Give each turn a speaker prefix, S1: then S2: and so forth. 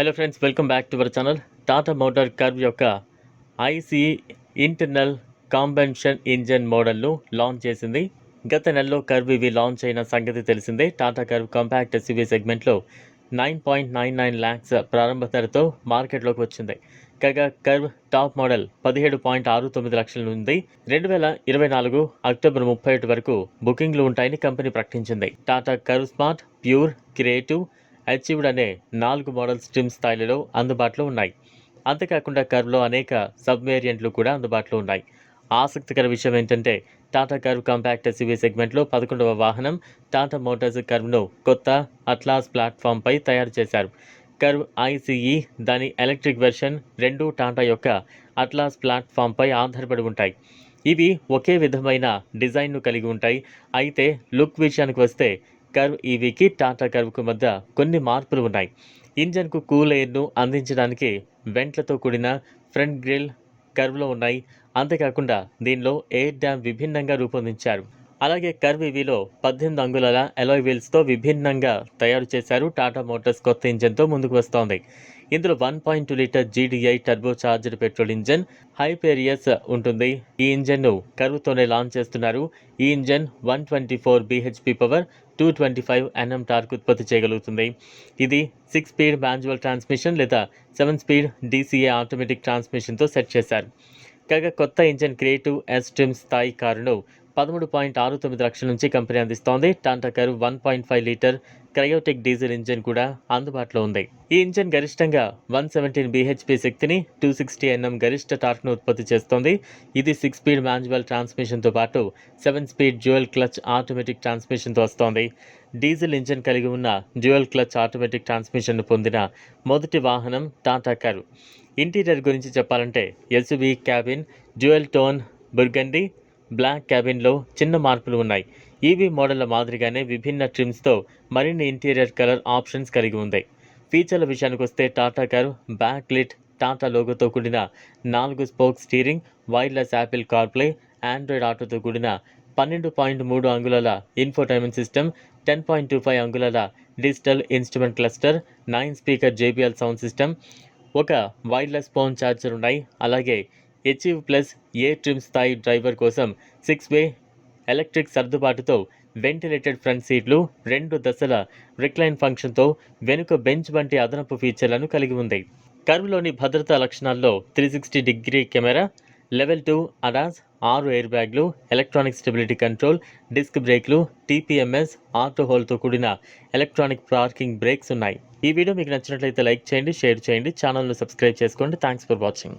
S1: Hello friends welcome back to our channel Tata motor Curvv యొక్క IC internal combustion engine మోడల్ను launch చేసింది. గత నెలలో కర్వ్ ఇవి లాంచ్ అయిన సంగతి తెలిసిందే. టాటా కర్వ్ కాంపాక్ట్ ఎస్యూవీ సెగ్మెంట్లో nine point nine nine lakhs ప్రారంభ ధరతో మార్కెట్లోకి వచ్చింది. కాగా కర్వ్ టాప్ మోడల్ పదిహేడు పాయింట్ ఆరు తొమ్మిది లక్షల నుండి రెండు వేల ఇరవై నాలుగు అక్టోబర్ ముప్పై ఒకటి వరకు బుకింగ్లు ఉంటాయని కంపెనీ ప్రకటించింది. Tata Curvv smart pure creative achieved అనే నాలుగు మోడల్స్ ట్రిమ్ స్థాయిలలో అందుబాటులో ఉన్నాయి. అంతేకాకుండా కర్వ్లో అనేక సబ్ వేరియంట్లు కూడా అందుబాటులో ఉన్నాయి. ఆసక్తికర విషయం ఏంటంటే టాటా కర్వ్ కాంపాక్ట్ ఎస్యూవీ సెగ్మెంట్లో పదకొండవ వాహనం టాటా మోటార్స్ కర్వ్ను కొత్త అట్లాస్ ప్లాట్ఫామ్పై తయారు చేశారు. కర్వ్ ఐసీఈ దాని ఎలక్ట్రిక్ వెర్షన్ రెండు టాటా యొక్క అట్లాస్ ప్లాట్ఫామ్పై ఆధారపడి ఉంటాయి. ఇవి ఒకే విధమైన డిజైన్ను కలిగి ఉంటాయి. అయితే లుక్ విషయానికి వస్తే కర్వ్ ఈవీకి టాటా కర్వ్కు మధ్య కొన్ని మార్పులు ఉన్నాయి. ఇంజన్కు కూల్ ఎయిర్ను అందించడానికి వెంట్లతో కూడిన ఫ్రంట్ గ్రిల్ కర్వ్లో ఉన్నాయి. అంతేకాకుండా దీనిలో ఎయిర్ డ్యామ్ విభిన్నంగా రూపొందించారు. అలాగే కర్వ్ ఈవీలో పద్దెనిమిది అంగుళాల ఎలాయ్ వీల్స్తో విభిన్నంగా తయారు చేశారు టాటా మోటార్స్ కొత్త ఇంజన్తో ముందుకు వస్తోంది. ఇందులో one point two litre GDI turbo charger petrol engine Hyperion ఉంటుంది. ఈ ఇంజన్ను కరువుతోనే లాంచ్ చేస్తున్నారు. ఈ engine one twenty four BHP power two twenty five NM torque ఉత్పత్తి చేయగలుగుతుంది. ఇది సిక్స్ స్పీడ్ మాన్యువల్ ట్రాన్స్మిషన్ లేదా సెవెన్ స్పీడ్ డీసీఏ ఆటోమేటిక్ ట్రాన్స్మిషన్తో సెట్ చేశారు. కాగా కొత్త ఇంజన్ క్రియేటివ్ ఎస్ ట్రిమ్ స్థాయి కారును పదమూడు పాయింట్ ఆరు తొమ్మిది లక్షల నుంచి కంపెనీ అందిస్తోంది. Tata Curvv one point five litre Kryotec diesel engine కూడా అందుబాటులో ఉంది. ఈ ఇంజన్ గరిష్టంగా వన్ సెవెంటీన్ బీహెచ్పి శక్తిని టూ సిక్స్టీ ఎన్ఎం గరిష్ట టార్క్ను ఉత్పత్తి చేస్తోంది. ఇది సిక్స్ స్పీడ్ మాన్యువల్ ట్రాన్స్మిషన్తో పాటు seven speed dual clutch automatic ట్రాన్స్మిషన్తో వస్తోంది. డీజిల్ ఇంజన్ కలిగి ఉన్న డ్యూయల్ క్లచ్ ఆటోమేటిక్ ట్రాన్స్మిషన్ను పొందిన మొదటి వాహనం టాటా కరు. ఇంటీరియర్ గురించి చెప్పాలంటే SUV cabin dual tone burgundy black క్యాబిన్లో చిన్న మార్పులు ఉన్నాయి. ఈవీ మోడళ్ళ మాదిరిగానే విభిన్న ట్రిమ్స్తో మరిన్ని ఇంటీరియర్ కలర్ ఆప్షన్స్ కలిగి ఉంది. ఫీచర్ల విషయానికి వస్తే Tata car back lit Tata లోగోతో కూడిన నాలుగు spoke steering wireless Apple CarPlay Android ఆటోతో కూడిన పన్నెండు పాయింట్ మూడు అంగుళాల infotainment system ten point two five అంగుళాల digital instrument cluster nine speaker JBL sound system ఒక వైర్లెస్ ఫోన్ ఛార్జర్ ఉన్నాయి. అలాగే హెచ్ఈవ్ ప్లస్ ఏ ట్రిమ్ స్థాయి డ్రైవర్ కోసం సిక్స్ వే ఎలక్ట్రిక్ సర్దుబాటుతో వెంటిలేటెడ్ ఫ్రంట్ సీట్లు రెండు దశల రిక్లైన్ ఫంక్షన్తో వెనుక బెంచ్ వంటి అదనపు ఫీచర్లను కలిగి ఉంది. కర్వ్లోని భద్రతా లక్షణాల్లో three sixty degree camera level two ADAS ఆరు ఎయిర్ బ్యాగ్లు ఎలక్ట్రానిక్ స్టెబిలిటీ కంట్రోల్ డిస్క్ బ్రేక్లు టీపీఎంఎస్ ఆటో హోల్తో కూడిన ఎలక్ట్రానిక్ పార్కింగ్ బ్రేక్స్ ఉన్నాయి. ఈ వీడియో మీకు నచ్చినట్లయితే లైక్ చేయండి షేర్ చేయండి ఛానల్ను సబ్స్క్రైబ్ చేసుకోండి. Thanks for watching